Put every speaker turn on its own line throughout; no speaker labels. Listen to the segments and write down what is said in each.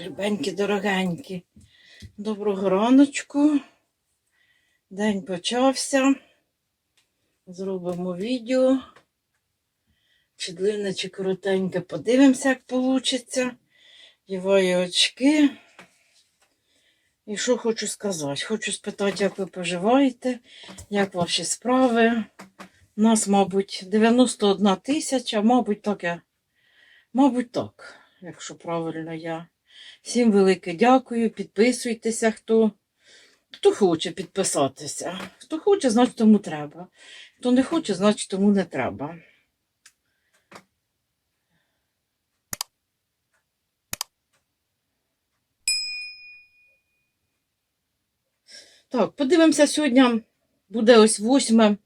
Любенькі, дорогенькі. Доброго раночку. День почався. Зробимо відео. Чи длинне, чи коротеньке. Подивимося, як вийде. Діваю очки. І що хочу сказати? Хочу спитати, як ви поживаєте, як ваші справи. У нас, мабуть, 91 тисяча, мабуть, так я. Мабуть, так, якщо правильно я. Всім велике дякую. Підписуйтеся, хто, хто хоче підписатися. Хто хоче, значить тому треба. Хто не хоче, значить тому не треба. Так, подивимося сьогодні. Буде ось 8,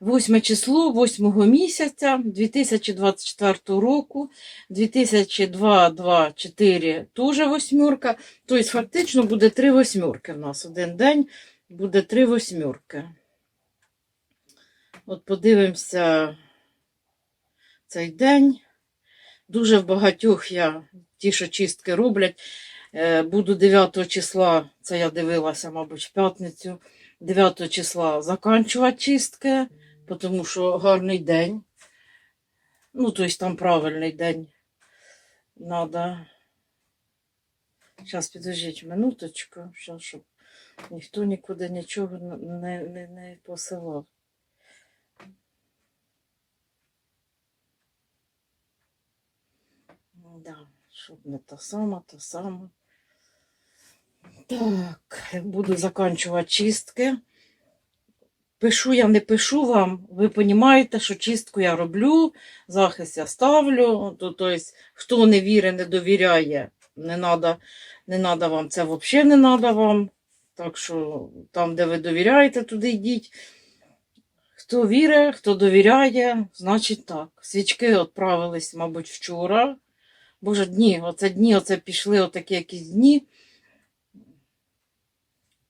8 число 8 місяця 2024 року. 2002-24 теж восьмерка. Тобто, фактично буде три восьмерки в нас. Один день буде три восьмерки. От подивимося цей день. Дуже в багатьох я ті, що чистки роблять. Е, Буду 9 числа, це я дивилася, мабуть, в п'ятницю. 9 числа заканчувати чистки, тому що гарний день. Ну, тобто там правильний день. Надо. Зараз підождіть минуточку, щоб ніхто нікуди нічого не, не, не посилав. Да, щоб не та сама, та сама. Так, буду заканчувати чистки. Пишу я, не пишу вам, ви розумієте, що чистку я роблю, захист я ставлю. То, то хто не вірить, не довіряє, не надо, не надо вам це взагалі не треба вам. Так що там, де ви довіряєте, туди йдіть. Хто вірить, хто довіряє, значить так. Свічки відправились, мабуть, вчора. Боже, дні, оце дні, оце пішли отакі якісь дні.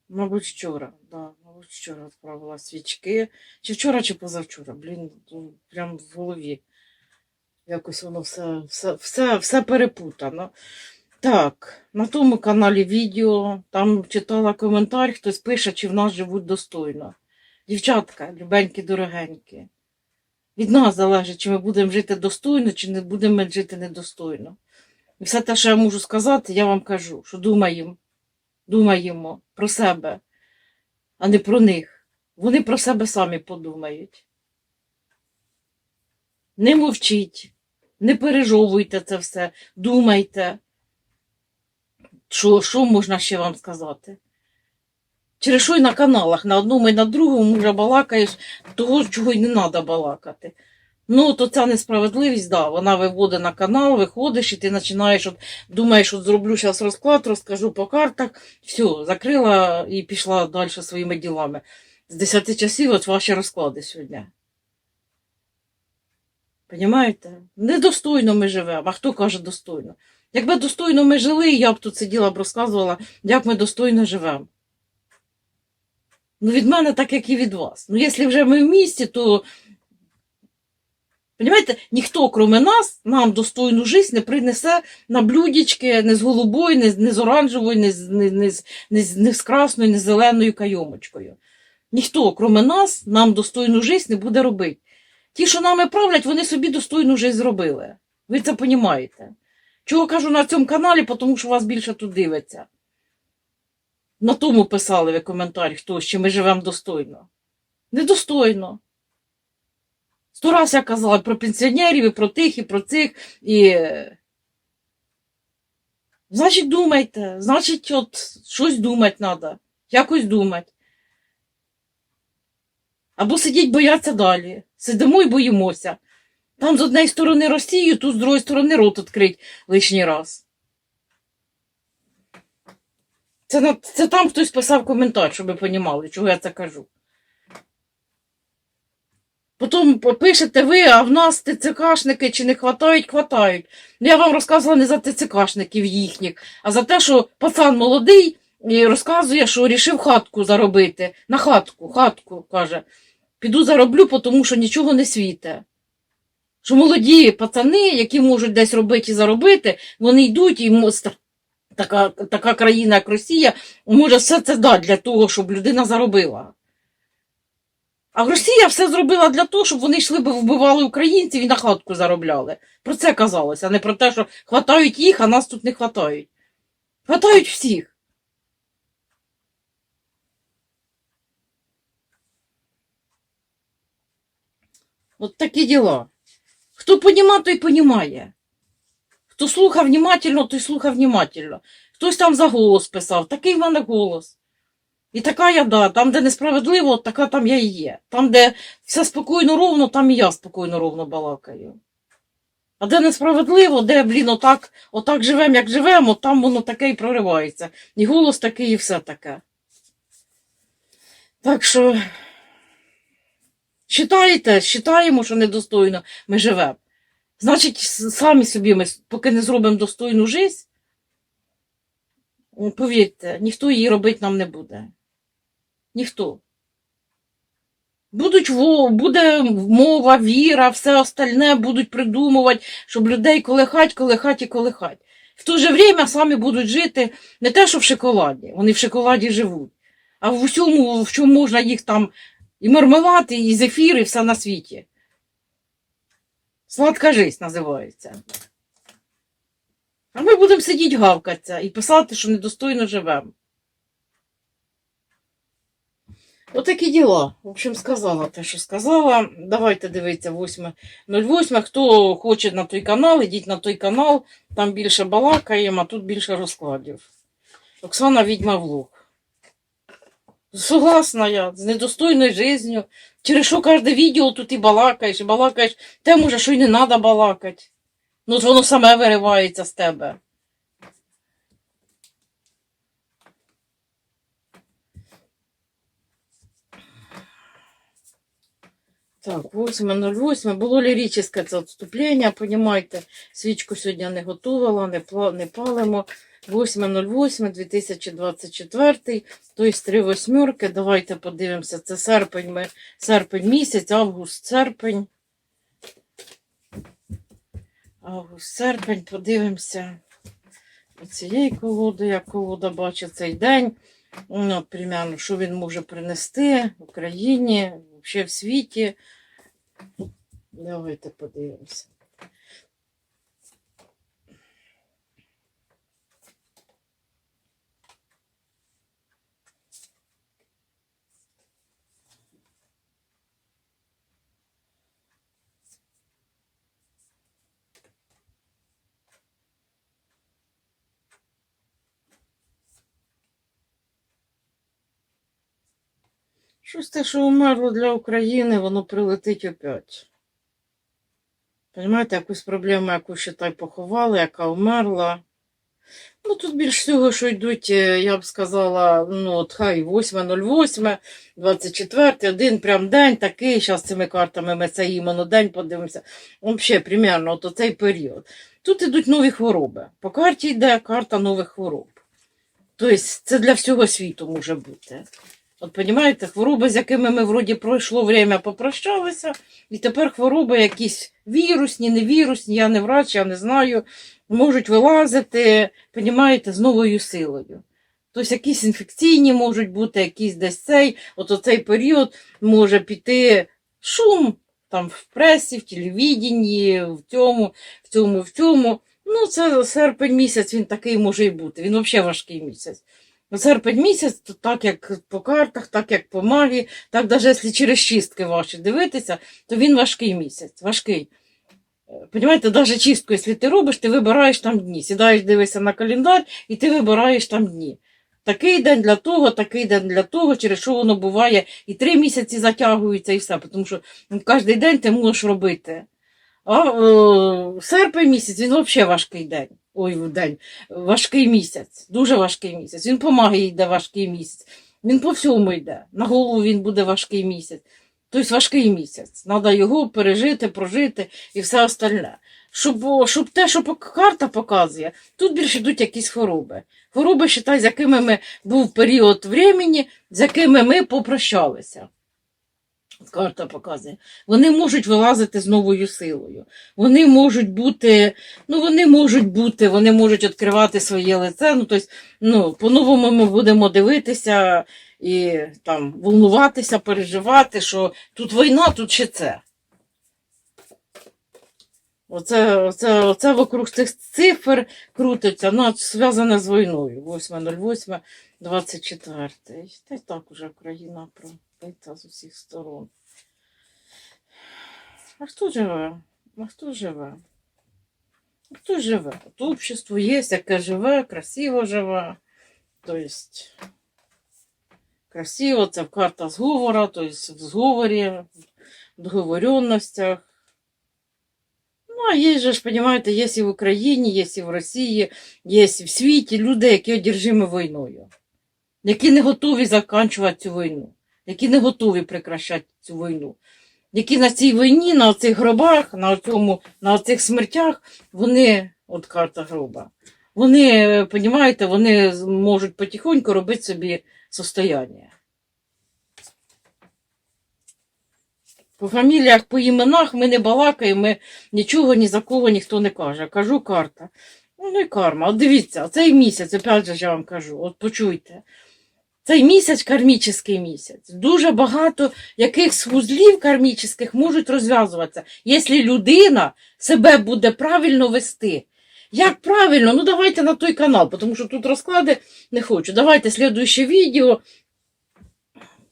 Мабуть, вчора, да, мабуть, вчора відправила свічки. Чи вчора, чи позавчора. Блін, ну, прям в голові. Якось воно все, все, все, все перепутано. Так, на тому каналі відео, там читала коментар, хтось пише, чи в нас живуть достойно. Дівчатка, любенькі, дорогенькі. Від нас залежить, чи ми будемо жити достойно, чи не будемо жити недостойно. І все те, що я можу сказати, я вам кажу, що думаємо, думаємо про себе, а не про них. Вони про себе самі подумають. Не мовчіть, не пережовуйте це все, думайте, що, що можна ще вам сказати. Через що й на каналах, на одному і на другому вже балакаєш того, чого й не треба балакати. Ну, то ця несправедливість, да, вона виводить на канал, виходиш, і ти починаєш, от, думаєш, от зроблю зараз розклад, розкажу по картах, все, закрила і пішла далі своїми ділами. З 10 часів от ваші розклади сьогодні. Понімаєте? Недостойно ми живемо, а хто каже достойно? Якби достойно ми жили, я б тут сиділа б розказувала, як ми достойно живемо. Ну, від мене так, як і від вас. Ну, якщо вже ми в місті, то Понимаєте, ніхто, крім нас, нам достойну життя не принесе на блюдечки не з голубою, не, з- не з оранжевою, не з, не, не, не, не з красною, не з зеленою кайомочкою. Ніхто, крім нас, нам достойну життя не буде робити. Ті, що нами правлять, вони собі достойну життя зробили. Ви це розумієте. Чого кажу на цьому каналі, тому що вас більше тут дивиться. На тому писали ви коментарі, хто що ми живемо достойно. Недостойно. Сто раз я казала про пенсіонерів, і про тих, і про цих. І... Значить, думайте, значить, от щось думати треба, якось думати. Або сидіть бояться далі. Сидимо і боїмося. Там з однієї сторони Росію, тут з другої сторони рот відкрить лишній раз. Це, це там хтось писав коментар, щоб ви розуміли, чого я це кажу. Потім пишете ви, а в нас ТЦКшники чи не хватають, хватають. Ну, Я вам розказувала не за ТЦКшників їхніх, а за те, що пацан молодий і розказує, що рішив хатку заробити. На хатку, хатку, каже. Піду зароблю, тому що нічого не світе. Що молоді пацани, які можуть десь робити і заробити, вони йдуть і така, така країна, як Росія, може все це дати для того, щоб людина заробила. А Росія все зробила для того, щоб вони йшли би вбивали українців і на хатку заробляли. Про це казалося, а не про те, що хватають їх, а нас тут не хватають. Хватають всіх. От такі діла. Хто понімає, той понімає. Хто слухав внимательно, той слухав внимательно. Хтось там за голос писав, такий в мене голос. І така я, да, там, де несправедливо, така там я і є. Там, де все спокійно ровно, там і я спокійно ровно балакаю. А де несправедливо, де, блін, отак, отак живемо, як живемо, там воно таке і проривається. І голос такий, і все таке. Так що, считаєте, считаємо, що недостойно ми живемо. Значить, самі собі ми, поки не зробимо достойну життя, повірте, ніхто її робити нам не буде. Ніхто. Будуть буде мова, віра, все остальне будуть придумувати, щоб людей колихать, колихать і колихать. В то же время самі будуть жити не те, що в шоколаді, вони в шоколаді живуть, а в усьому, в чому можна їх там і мармелад, і зефір, і все на світі. Сладка жизнь називається. А ми будемо сидіти гавкатися і писати, що недостойно живемо. Отакі діла. В общем, сказала те, що сказала. Давайте дивитися 8.08. Хто хоче на той канал, ідіть на той канал, там більше балакаємо, а тут більше розкладів. Оксана відьма влог. Согласна я, з недостойною життю. Через що кожне відео тут і балакаєш, і балакаєш, те може, що й не треба балакати. Ну, от воно саме виривається з тебе. Так, 8.08. Було ліричне це відступлення, понімаєте, свічку сьогодні не готувала, не, не палимо. 8.08, 2024, тобто три восьмерки. Давайте подивимося. Це серпень, ми, серпень місяць, август, серпень. Август, серпень, подивимося. Цієї колоди, як колода бачить цей день. Ну, примерно, що він може принести в Україні, взагалі в світі. Давайте подивимося. Щось те, що умерло для України, воно прилетить опять. Понимаєте, якусь проблему, яку ще та поховали, яка умерла. Ну, тут більш всього, що йдуть, е, я б сказала, ну, от хай 8.08, 24, один прям день такий, зараз цими картами ми це іменно день подивимося. Взагалі, примерно, от оцей період. Тут ідуть нові хвороби. По карті йде карта нових хвороб. Тобто, це для всього світу може бути. От розумієте, хвороби, з якими ми вроді пройшло время, попрощалися, і тепер хвороби якісь вірусні, невірусні, я не врач, я не знаю, можуть вилазити, розумієте, з новою силою. Тобто якісь інфекційні можуть бути, якісь десь цей, от оцей період може піти шум там в пресі, в телевіденні, в цьому, в цьому, в цьому. Ну, це серпень місяць, він такий може і бути. Він взагалі важкий місяць. Ну, Серпень місяць, то так як по картах, так як по магії, так навіть якщо через чистки ваші дивитися, то він важкий місяць, важкий. Понимаєте, навіть чистку, якщо ти робиш, ти вибираєш там дні. Сідаєш, дивишся на календар, і ти вибираєш там дні. Такий день для того, такий день для того, через що воно буває, і три місяці затягується, і все. Тому що ну, кожен день ти можеш робити. А е, серпень місяць він взагалі важкий день. Ой, день. Важкий місяць, дуже важкий місяць. Він по магії йде важкий місяць. Він по всьому йде. На голову він буде важкий місяць. Тобто важкий місяць. Треба його пережити, прожити і все остальне. Щоб, щоб те, що карта показує, тут більше йдуть якісь хвороби. Хвороби, считай, з якими ми був період времени, з якими ми попрощалися. Карта показує. Вони можуть вилазити з новою силою. Вони можуть бути, ну вони можуть бути, вони можуть відкривати своє лице. Ну, тобто, ну, по-новому ми будемо дивитися і там волнуватися, переживати, що тут війна, тут ще це. Оце, оце, оце вокруг цих цифр крутиться, ну, зв'язане з війною. 8.08, 24. Та й так уже Україна пробита з усіх сторон. А хто живе? А хто живе? А хто живе? От общество є, яке живе, красиво живе. Тобто, красиво, це карта зговора, тобто в зговорі, в договоренностях. Ну, а є же ж, розумієте, є і в Україні, є і в Росії, є і в світі люди, які одержимі війною, які не готові закінчувати цю війну, які не готові прекращати цю війну, які на цій війні, на цих гробах, на цьому, на цих смертях, вони, от карта гроба, вони, розумієте, вони можуть потихоньку робити собі состояння. По фаміліях, по іменах ми не балакаємо, ми нічого ні за кого ніхто не каже. Кажу карта. Ну, ну і карма. От дивіться, цей місяць, опять же я вам кажу, от почуйте. Цей місяць кармічний місяць. Дуже багато якихось вузлів кармічних можуть розв'язуватися, якщо людина себе буде правильно вести. Як правильно? Ну давайте на той канал, тому що тут розклади не хочу. Давайте слідуюче відео.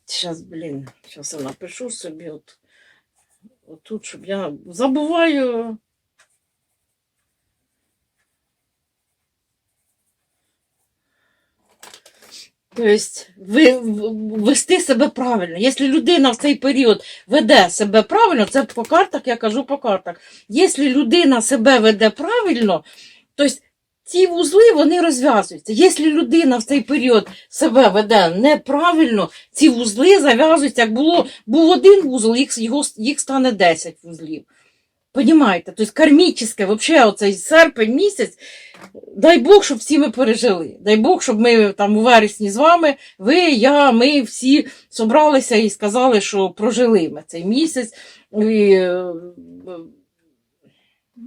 Зараз, блін, зараз я напишу собі от, от тут, щоб я забуваю. Тобто вести себе правильно. Якщо людина в цей період веде себе правильно, це по картах, я кажу по картах. Якщо людина себе веде правильно, то ці вузли вони розв'язуються. Якщо людина в цей період себе веде неправильно, ці вузли зав'язуються. Як було, був один вузол, їх, його, їх стане 10 вузлів. Понімаєте? Тобто кармічне, взагалі, оцей серпень місяць, дай Бог, щоб всі ми пережили. Дай Бог, щоб ми там у вересні з вами, ви, я, ми всі зібралися і сказали, що прожили ми цей місяць. І, е,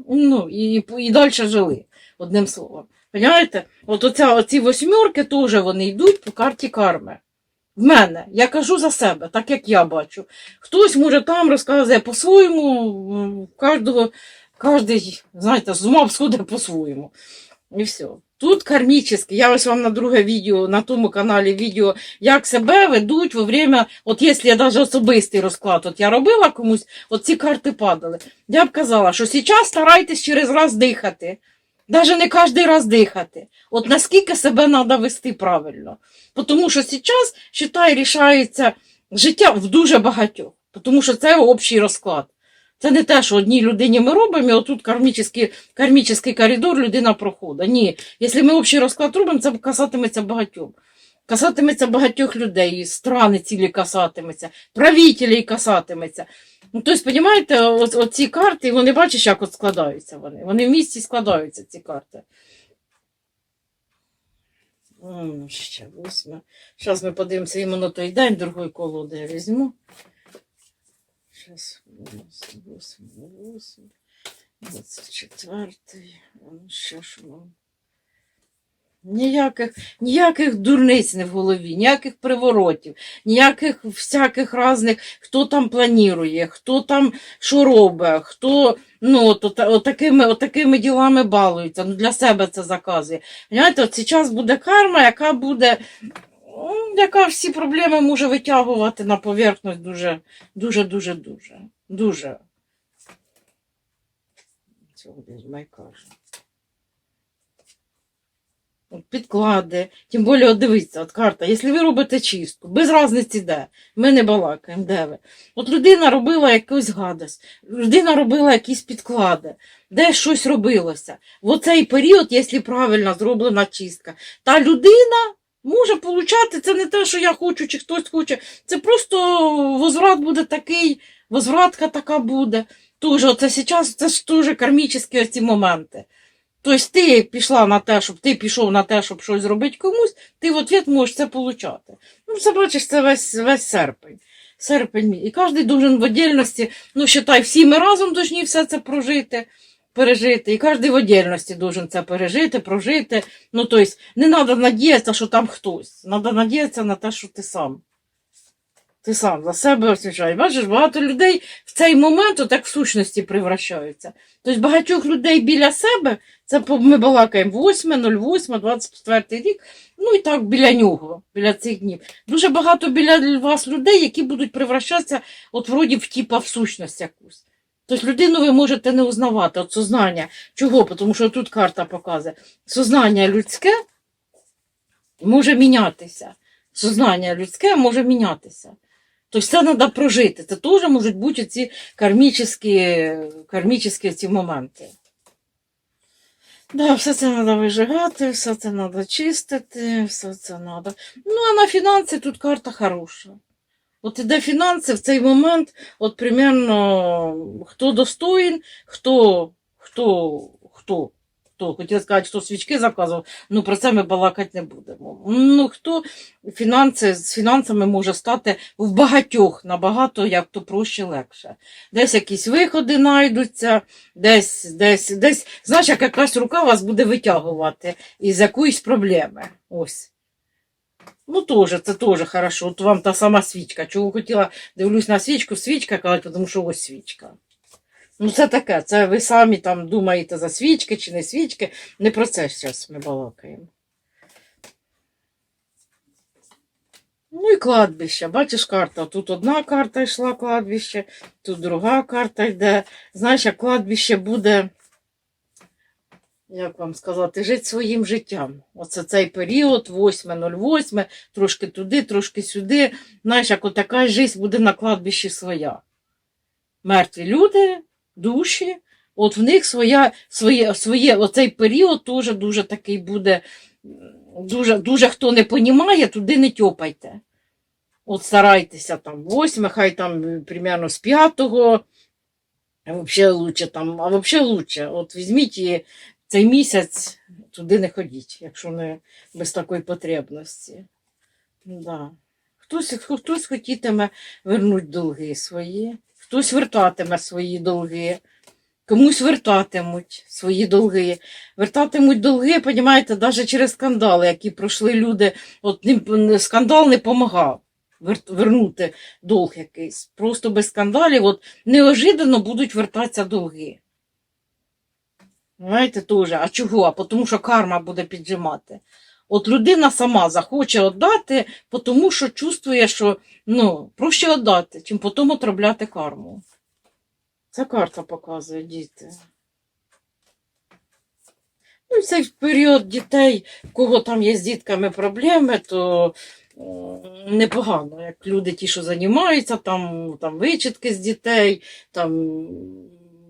ну, і, і далі жили, одним словом. Понимаєте? От оця, оці восьмерки теж вони йдуть по карті карми. В мене, я кажу за себе, так як я бачу. Хтось може там розказує по-своєму, кожного, кожний, знаєте, з ума сходить по-своєму. І все. Тут кармічне. Я ось вам на друге відео, на тому каналі відео, як себе ведуть во время, от якщо я навіть особистий розклад, от я робила комусь, от ці карти падали. Я б казала, що зараз старайтесь через раз дихати. Навіть не кожен раз дихати. От наскільки себе треба вести правильно. Тому що зараз, вважаю, рішається життя в дуже багатьох. Тому що це общий розклад. Це не те, що одній людині ми робимо, і отут кармічний, кармічний коридор людина проходить. Ні, якщо ми общий розклад робимо, це касатиметься багатьох. Касатиметься багатьох людей, страни цілі касатиметься, правителі касатиметься. Ну, тобто, розумієте, оці карти, вони бачиш, як от складаються вони. Вони в місті складаються, ці карти. Ще восьме. Зараз ми подивимося іменно той день, другої колоди я візьму. Зараз восьме, восьме, восьме, двадцять четвертий. Ну, ще що вам. Ніяких, ніяких дурниць не в голові, ніяких приворотів, ніяких всяких різних, хто там планує, хто там що робить, хто ну, от, от, от, такими, от такими ділами балується, ну, для себе це заказує. Понимаєте, от зараз буде карма, яка буде, яка всі проблеми може витягувати на поверхність дуже, дуже, дуже, дуже, дуже. Цього десь каже. Підклади. Тим більше, от дивіться, от карта. Якщо ви робите чистку, без різниці де, ми не балакаємо, де ви. От людина робила якусь гадость, людина робила якісь підклади, де щось робилося. В оцей період, якщо правильно зроблена чистка, та людина може получати, це не те, що я хочу, чи хтось хоче. Це просто возврат буде такий, возвратка така буде. Тоже, оце зараз, це ж теж кармічні ці моменти. Тобто ти пішла на те, щоб ти пішов на те, щоб щось зробити комусь, ти в ответ можеш це получати. Ну, це бачиш, це весь, весь серпень. серпень. І кожен должен в отдельності, ну, считай, всі ми разом повинні все це прожити, пережити. І кожен в отдельності должен це пережити, прожити. Ну, тобто, не треба надіятися, що там хтось. Треба надіятися на те, що ти сам. Ти сам за себе освічаєш. Бачиш, багато людей в цей момент отак в сущності превращаються. Тобто багатьох людей біля себе, це ми балакаємо 8, 08, 24 рік, ну і так біля нього, біля цих днів. Дуже багато біля вас людей, які будуть превращатися, от вроді в типа в сущність якусь. Тобто людину ви можете не узнавати, от сознання. Чого? Тому що тут карта показує. Сознання людське може мінятися. Сознання людське може мінятися. Тобто це треба прожити. Це теж можуть бути ці кармічні, кармічні ці моменти. Да, все це треба вижигати, все це треба чистити, все це треба. Ну, а на фінанси тут карта хороша. От іде фінанси в цей момент, от примерно хто достоїн, хто, хто, хто, хто, хотів сказати, хто свічки заказував, ну про це ми балакати не будемо. Ну, хто фінанси, з фінансами може стати в багатьох набагато як то проще легше. Десь якісь виходи знайдуться, десь, десь, десь, знаєш, як якась рука вас буде витягувати із якоїсь проблеми. Ось. Ну, теж, це теж хорошо. От вам та сама свічка. Чого хотіла, дивлюсь на свічку, свічка казати, тому що ось свічка. Ну, це таке, це ви самі там думаєте за свічки чи не свічки. Не про це зараз ми балакаємо. Ну і кладбище. Бачиш карта. Тут одна карта йшла кладбище, тут друга карта йде. Знаєш, як кладбище буде, як вам сказати, жити своїм життям. Оце цей період, 8.08, трошки туди, трошки сюди. Знаєш, як отака життя буде на кладбищі своя. Мертві люди, душі, от в них своя, своє, своє, оцей період теж дуже такий буде. Дуже, дуже хто не понімає, туди не тьопайте. От старайтеся там восьме, хай там е, примерно з п'ятого. А взагалі лучше там, а взагалі лучше. От візьміть і цей місяць туди не ходіть, якщо не без такої потребності. Да. Хтось, хтось хотітиме вернути долги свої, хтось вертатиме свої долги, комусь вертатимуть свої долги. Вертатимуть долги, понімаєте, навіть через скандали, які пройшли люди. От скандал не допомагав вернути долг якийсь. Просто без скандалів от неожиданно будуть вертатися долги. Знаєте, теж. А чого? А тому що карма буде піджимати. От людина сама захоче віддати, тому що чувствує, що ну, проще віддати, чим потім отробляти карму. Це карта показує діти. Ну, і цей період дітей, в кого там є з дітками проблеми, то м, непогано, як люди ті, що займаються, там, там вичітки з дітей, там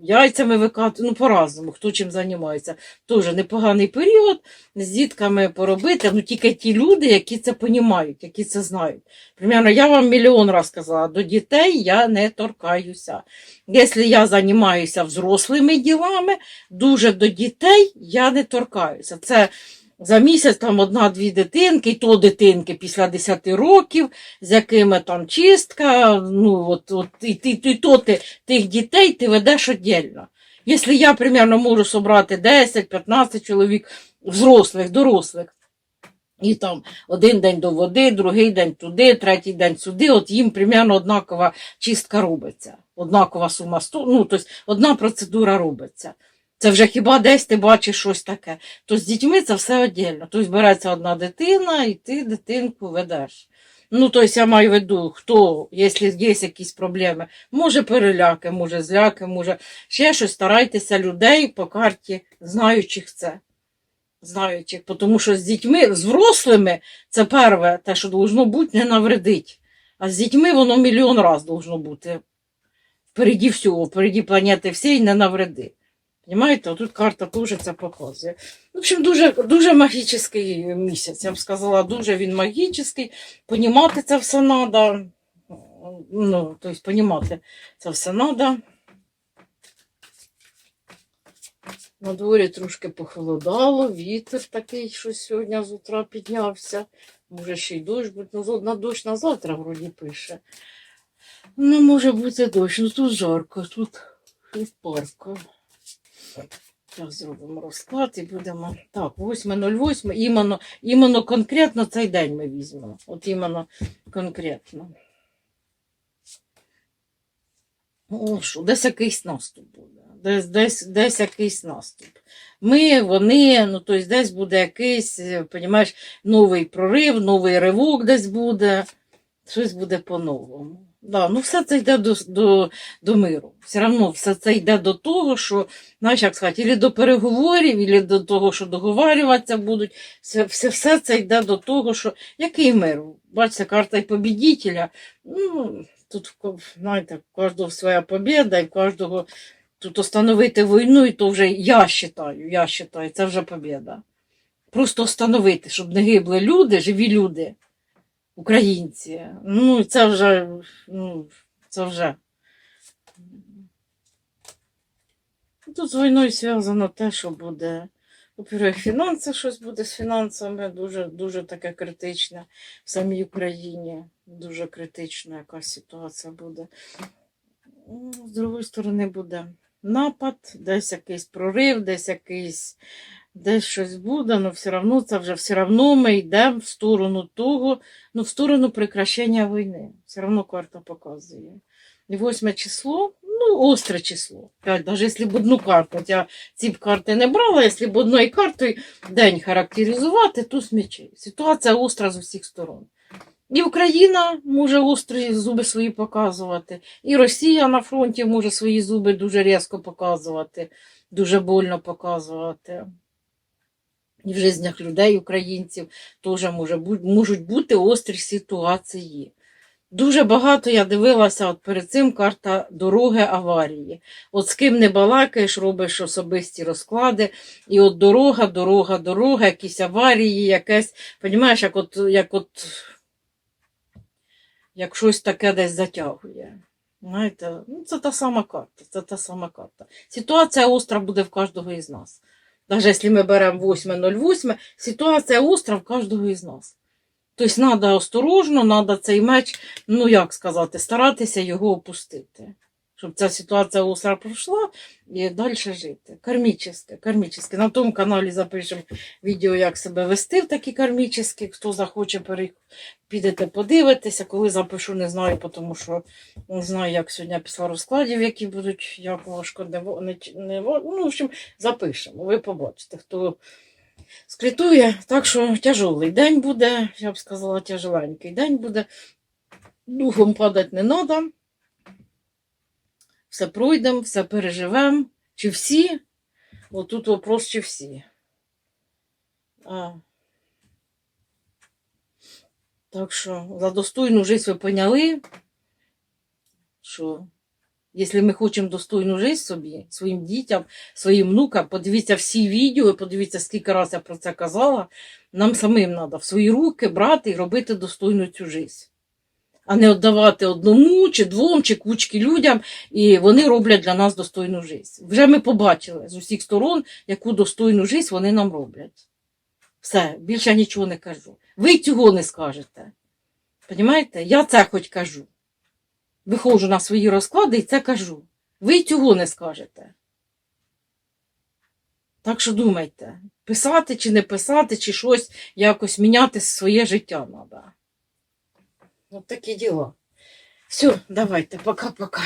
яйцями викати, ну по-разному, хто чим займається. Теж непоганий період з дітками поробити, ну тільки ті люди, які це понімають, які це знають. Примерно, я вам мільйон раз казала, до дітей я не торкаюся. Якщо я займаюся взрослими ділами, дуже до дітей я не торкаюся. Це за місяць там одна-дві дитинки, і то дитинки після 10 років, з якими там чистка, ну от, от і, ти, і то ти тих дітей ти ведеш віддільно. Якщо я примерно можу собрати 10-15 чоловік взрослих, дорослих, і там один день до води, другий день туди, третій день сюди, от їм примерно однакова чистка робиться. Однакова сума, ну, тобто одна процедура робиться. Це вже хіба десь ти бачиш щось таке. То з дітьми це все віддільно. Тобто береться одна дитина, і ти дитинку ведеш. Ну, тобто я маю в виду, хто, якщо є якісь проблеми, може переляки, може зляки, може ще щось, старайтеся людей по карті, знаючих це. Знаючих, тому що з дітьми, з взрослими, це перше, те, що должно бути, не навредить. А з дітьми воно мільйон раз должно бути. Впереді всього, впереді планети всієї не навреди. Понимаєте, тут карта теж це показує. В общем, дуже, дуже магічний місяць. Я б сказала, дуже він магічний. Понімати це все треба. Ну, тобто, понімати це все треба. На дворі трошки похолодало, вітер такий, що сьогодні з утра піднявся. Може ще й дощ буде. Ну, на дощ на завтра вроді пише. Ну, може бути дощ, ну тут жарко, тут щось Зараз зробимо розклад і будемо. Так, 8.08, іменно, іменно конкретно цей день ми візьмемо. От іменно конкретно. Ну, що, десь якийсь наступ буде. Десь, десь, десь якийсь наступ. Ми, вони, ну тобто десь буде якийсь, е, понімаєш, новий прорив, новий ривок десь буде, щось буде по-новому. Да, ну все це йде до, до, до миру. Все одно все це йде до того, що, знаєш, як сказати, або до переговорів, або до того, що договарюватися будуть. Все, все, все це йде до того, що який мир? Бачите, карта і побідітеля. Ну, тут, знаєте, в кожного своя побіда, і в кожного тут остановити війну, і то вже я вважаю, я вважаю, це вже побіда. Просто остановити, щоб не гибли люди, живі люди, українці. Ну, це вже, ну, це вже. Тут з війною зв'язано те, що буде. Во-первых, фінанси щось буде з фінансами, дуже, дуже таке критичне в самій Україні. Дуже критична якась ситуація буде. З другої сторони буде напад, десь якийсь прорив, десь якийсь, десь щось буде, але все одно це вже все одно ми йдемо в сторону того, ну, в сторону прекращення війни. Все одно карта показує. І восьме число, ну, остре число. Навіть якщо б одну карту, я ці б карти не брала, якщо б одною картою день характеризувати, то мечей. Ситуація остра з усіх сторон. І Україна може острі зуби свої показувати, і Росія на фронті може свої зуби дуже різко показувати, дуже больно показувати. І в життях людей, українців, теж може можуть бути острі ситуації. Дуже багато я дивилася от перед цим карта дороги аварії. От з ким не балакаєш, робиш особисті розклади, і от дорога, дорога, дорога, якісь аварії, якесь, понімаєш, як от, як от як щось таке десь затягує. Знаєте, ну, це та сама карта, це та сама карта. Ситуація остра буде в кожного із нас. Навіть якщо ми беремо 8.08, ситуація остра в кожного із нас. Тобто треба осторожно, треба цей меч, ну як сказати, старатися його опустити. Щоб ця ситуація остра пройшла і далі жити. Кармічне, кармічне. На тому каналі запишемо відео, як себе вести в такі кармічні. Хто захоче, підете подивитися. Коли запишу, не знаю, тому що не знаю, як сьогодні після розкладів, які будуть, як важко, не, не ну, в общем, запишемо. Ви побачите, хто скритує. Так що тяжелий день буде, я б сказала, тяжеленький день буде. Духом падати не треба. Все пройдемо, все переживемо. Чи всі? Отут вопрос, чи всі. А. Так що за достойну життя ви поняли, що якщо ми хочемо достойну життя собі, своїм дітям, своїм внукам, подивіться всі відео, подивіться, скільки разів я про це казала, нам самим треба в свої руки брати і робити достойну цю життя. А не віддавати одному, чи двом, чи кучки людям, і вони роблять для нас достойну життя. Вже ми побачили з усіх сторон, яку достойну життя вони нам роблять. Все, більше нічого не кажу. Ви цього не скажете. Понімаєте? Я це хоч кажу. Виходжу на свої розклади і це кажу. Ви цього не скажете. Так що думайте, писати чи не писати, чи щось якось міняти своє життя треба. От такі діла. Все, давайте, пока-пока.